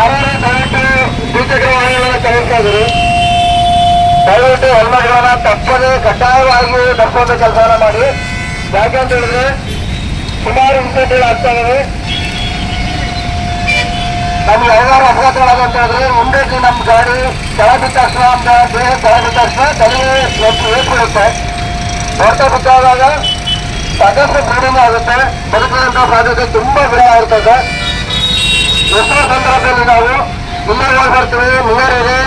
ಯಾರ್ಯಾರು ದಯವಿಟ್ಟು ದ್ವಿಚಕ್ರ ವಾಹನಗಳನ್ನ ಚಲಾಯಿಸ್ತಾ ಇದ್ದೀರಿ. ದಯವಿಟ್ಟು ಹೆಲ್ಮೆಟ್ಗಳನ್ನ ತಪ್ಪದೆ ಕಡ್ಡಾಯವಾಗಿ ತಪ್ಪುವಂತ ಕೆಲಸವನ್ನ ಮಾಡಿ. ಯಾಕೆ ಅಂತ ಹೇಳಿದ್ರೆ ಸುಮಾರು ಇನ್ಸಿಡೆಂಟ್ಗಳು ಆಗ್ತಾ ಇದಾವೆ ನಮ್ಗೆ ಯಾವ್ದಾದ್ರು ಅಪಘಾತಗಳಾಗ ಅಂತ ಹೇಳಿದ್ರೆ ಮುಂದೆ ನಮ್ಮ ಗಾಡಿ ಕೆಳ ಬಿದ್ದ ತಕ್ಷಣ ನಮ್ಮ ದೇಹ ಕೆಳ ಬಿದ್ದ ತಕ್ಷಣ ತಲೆ ಎತ್ತು ಏರ್ಬಿಡುತ್ತೆ ಹೊರತ ಬಿದ್ದಾದಾಗ ಸಾಕಷ್ಟು ಬ್ಲೀಡಿಂಗ್ ಆಗುತ್ತೆ. ಬದುಕಿದಂತ ಸಾಧ್ಯತೆ ತುಂಬಾ ವಿರಳ ಇರ್ತದೆ ಎಷ್ಟೋ ಸಂದರ್ಭದಲ್ಲಿ ನಾವು ಮುನ್ನಡೆಗಳು ಬರ್ತೀವಿ ಮುನ್ನಡೆಗೆ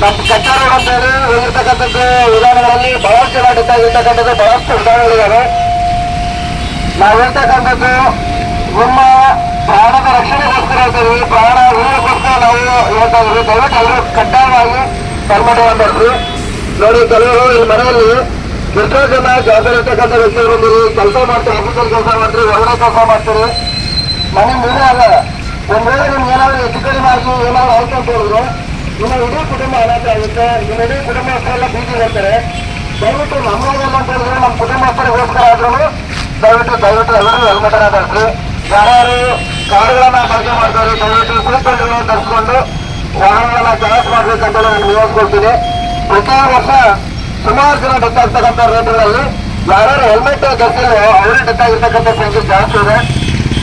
ನಮ್ಮ ಕಚ್ಚಾ ರೋಡ್ ಅಂತ ಹೇಳಿ ಹೋಗಿರ್ತಕ್ಕಂಥದ್ದು ವಿಧಾನಗಳಲ್ಲಿ ಬಹಳಷ್ಟು ಜನ ಡೆತ್ ಆಗಿರ್ತಕ್ಕಂಥದ್ದು ಬಹಳಷ್ಟು ಉದಾಹರಣೆಗಳಿದ್ದಾವೆ ನಾವು ಹೇಳ್ತಕ್ಕಂಥದ್ದು ನಿಮ್ಮ ಪ್ರಾಣದ ರಕ್ಷಣೆಗೋಸ್ಕರ ಹೇಳ್ತೀವಿ ಪ್ರಾಣ ಉಳಿಯೋಕ್ಕೋಸ್ಕರ ನಾವು ಹೇಳ್ತಾ ಇದ್ದೀವಿ. ದಯವಿಟ್ಟು ಎಲ್ಲರೂ ಕಡ್ಡಾಯವಾಗಿ ಹೆಲ್ಮೆಟ್ ಬರ್ತೀವಿ ನೋಡಿ, ಕೆಲವರು ಈ ಮನೆಯಲ್ಲಿ ಎಷ್ಟೋ ಜನ ಜವಾಬ್ದಾರಿ ವ್ಯಕ್ತಿಗಳು ಕೆಲಸ ಮಾಡ್ತಾರೆ, ಆಫೀಸಲ್ಲಿ ಕೆಲಸ ಮಾಡ್ತೀರಿ ಒಳ್ಳೆ ಕೆಲಸ ಮಾಡ್ತೀರಿ. ಮನೆ ಮುಂದೆ ಅಲ್ಲ ಒಂದ್ ವೇಳೆ ನಿಮ್ಗೆ ಏನಾದ್ರು ಹೆಚ್ಚು ಕಡಿಮೆ ಆಗಿ ಏನಾದ್ರು ಆಯ್ತು ಹೇಳಿದ್ರೆ ನಿಮ್ಮ ಇಡೀ ಕುಟುಂಬ ಅನಾಥ ಆಗುತ್ತೆ. ನಿಮ್ಮ ಇಡೀ ಕುಟುಂಬಸ್ಥರೆಲ್ಲ ಬೀದಿ ಬರ್ತಾರೆ ದಯವಿಟ್ಟು ನಮ್ಮಲ್ಲ ಅಂತ ಹೇಳಿದ್ರೆ ನಮ್ಮ ಕುಟುಂಬಸ್ಥರಿಗೋಸ್ಕರ ಆದ್ರೂ, ದಯವಿಟ್ಟು ದಯವಿಟ್ಟು ಎಲ್ಲರೂ ಹೆಲ್ಮೆಟ್ ಅನ್ನ ಧರಿಸಿ ಯಾರು ಕಾರ್ಡ್ಗಳನ್ನ ಬಳಕೆ ಮಾಡ್ತಾರೆ, ದಯವಿಟ್ಟು ಸೀಟ್ ಬೆಲ್ಟ್ಗಳನ್ನ ಧರಿಸ್ಕೊಂಡು ವಾಹನಗಳನ್ನ ಚಲಾಯಿಸ್ ಮಾಡ್ಬೇಕಂತ ನಾನು ನಿಯೋಜಿಸ್ಕೊಳ್ತೀನಿ ಪ್ರತಿ ವರ್ಷ ಸುಮಾರು ಜನ ಡೆತ್ ಆಗ್ತಕ್ಕಂಥ ರೇಟ್ಗಳಲ್ಲಿ ಯಾರು ಹೆಲ್ಮೆಟ್ ಧರಿಸಿಲ್ವೋ ಅವರೇ ಡೆತ್ ಆಗಿರ್ತಕ್ಕಂಥ ಸಂಖ್ಯೆ ಜಾಸ್ತಿ ಇದೆ.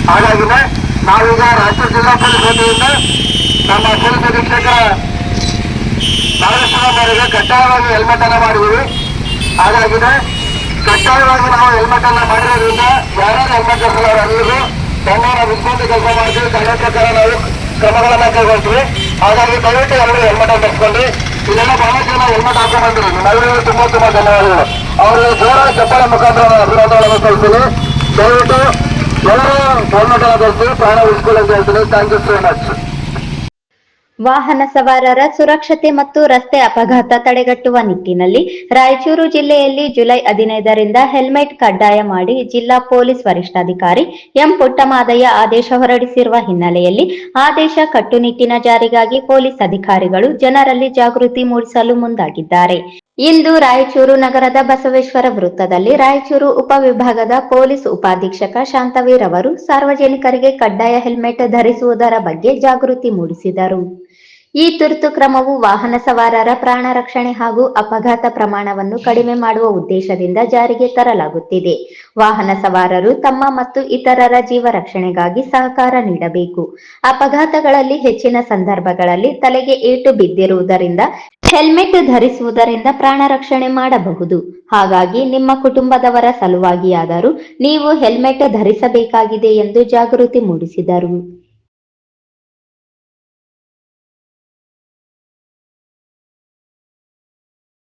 ಹಾಗಾಗಿನೇ ನಾವೀಗ ರಾಯಚೂರು ಜಿಲ್ಲಾ ಪೊಲೀಸ್ ವತಿಯಿಂದ ನಮ್ಮ ಪೊಲೀಸ್ ಅಧೀಕ್ಷಕರ ಮಾರ್ಗದರ್ಶನ ಮೇರೆಗೆ ಕಡ್ಡಾಯವಾಗಿ ಹೆಲ್ಮೆಟ್ ಅನ್ನ ಮಾಡಿದ್ದೀವಿ. ಹಾಗಾಗಿದೆ ಕಡ್ಡಾಯವಾಗಿ ನಾವು ಹೆಲ್ಮೆಟ್ ಅನ್ನ ಮಾಡಿರೋದ್ರಿಂದ ಯಾರ್ಯಾರು ಹೆಲ್ಮೆಟ್ ಧರಿಸಲ್ಲ ಅವರೆಲ್ಲರಿಗೂ ದಂಡನ ವಿಸ್ಕೊಂತ ಕೆಲಸ ಮಾಡ್ತೀವಿ ದಂಡ ಪ್ರಕಾರ ನಾವು ಕ್ರಮಗಳನ್ನ ಕೈಗೊಳ್ತೀವಿ. ಹಾಗಾಗಿ ದಯವಿಟ್ಟು ಎಲ್ಲರೂ ಹೆಲ್ಮೆಟ್ ಅನ್ನು ಧರಿಸ್ಕೊಂಡ್ರಿ ಇಲ್ಲೆಲ್ಲ ಬಹಳ ಜನ ಹೆಲ್ಮೆಟ್ ಹಾಕೊಂಡ್ ಬಂದ್ರಿ ನಿಮ್ಮೆಲ್ಲರಿಗೂ ತುಂಬಾ ತುಂಬಾ ಧನ್ಯವಾದಗಳು. ಅವರಿಗೆ ಜೋರ ಚಪ್ಪಾಳೆ ಮುಖಾಂತರ ನಾನು ಅಭಿನಂದನೆಗಳನ್ನು ಸಲ್ಲಿಸ್ತೀನಿ. ದಯವಿಟ್ಟು ಎಲ್ಲರೂ ವಾಹನ ಸವಾರರ ಸುರಕ್ಷತೆ ಮತ್ತು ರಸ್ತೆ ಅಪಘಾತ ತಡೆಗಟ್ಟುವ ನಿಟ್ಟಿನಲ್ಲಿ ರಾಯಚೂರು ಜಿಲ್ಲೆಯಲ್ಲಿ ಜುಲೈ ಹದಿನೈದರಿಂದ ಹೆಲ್ಮೆಟ್ ಕಡ್ಡಾಯ ಮಾಡಿ ಜಿಲ್ಲಾ ಪೊಲೀಸ್ ವರಿಷ್ಠಾಧಿಕಾರಿ ಎಂ ಪುಟ್ಟಮಾದಯ್ಯ ಆದೇಶ ಹೊರಡಿಸಿರುವ ಹಿನ್ನೆಲೆಯಲ್ಲಿ ಆದೇಶ ಕಟ್ಟುನಿಟ್ಟಿನ ಜಾರಿಗಾಗಿ ಪೊಲೀಸ್ ಅಧಿಕಾರಿಗಳು ಜನರಲ್ಲಿ ಜಾಗೃತಿ ಮೂಡಿಸಲು ಮುಂದಾಗಿದ್ದಾರೆ. ಇಂದು ರಾಯಚೂರು ನಗರದ ಬಸವೇಶ್ವರ ವೃತ್ತದಲ್ಲಿ ರಾಯಚೂರು ಉಪವಿಭಾಗದ ಪೊಲೀಸ್ ಉಪಾಧೀಕ್ಷಕ ಶಾಂತವೀರ್ ಅವರು ಸಾರ್ವಜನಿಕರಿಗೆ ಕಡ್ಡಾಯ ಹೆಲ್ಮೆಟ್ ಧರಿಸುವುದರ ಬಗ್ಗೆ ಜಾಗೃತಿ ಮೂಡಿಸಿದರು. ಈ ತುರ್ತು ಕ್ರಮವು ವಾಹನ ಸವಾರರ ಪ್ರಾಣ ರಕ್ಷಣೆ ಹಾಗೂ ಅಪಘಾತ ಪ್ರಮಾಣವನ್ನು ಕಡಿಮೆ ಮಾಡುವ ಉದ್ದೇಶದಿಂದ ಜಾರಿಗೆ ತರಲಾಗುತ್ತಿದೆ. ವಾಹನ ಸವಾರರು ತಮ್ಮ ಮತ್ತು ಇತರರ ಜೀವ ರಕ್ಷಣೆಗಾಗಿ ಸಹಕಾರ ನೀಡಬೇಕು. ಅಪಘಾತಗಳಲ್ಲಿ ಹೆಚ್ಚಿನ ಸಂದರ್ಭಗಳಲ್ಲಿ ತಲೆಗೆ ಏಟು ಬಿದ್ದಿರುವುದರಿಂದ, ಹೆಲ್ಮೆಟ್ ಧರಿಸುವುದರಿಂದ ಪ್ರಾಣ ರಕ್ಷಣೆ ಮಾಡಬಹುದು. ಹಾಗಾಗಿ ನಿಮ್ಮ ಕುಟುಂಬದವರ ಸಲುವಾಗಿಯಾದರೂ ನೀವು ಹೆಲ್ಮೆಟ್ ಧರಿಸಬೇಕಾಗಿದೆ ಎಂದು ಜಾಗೃತಿ ಮೂಡಿಸಿದರು.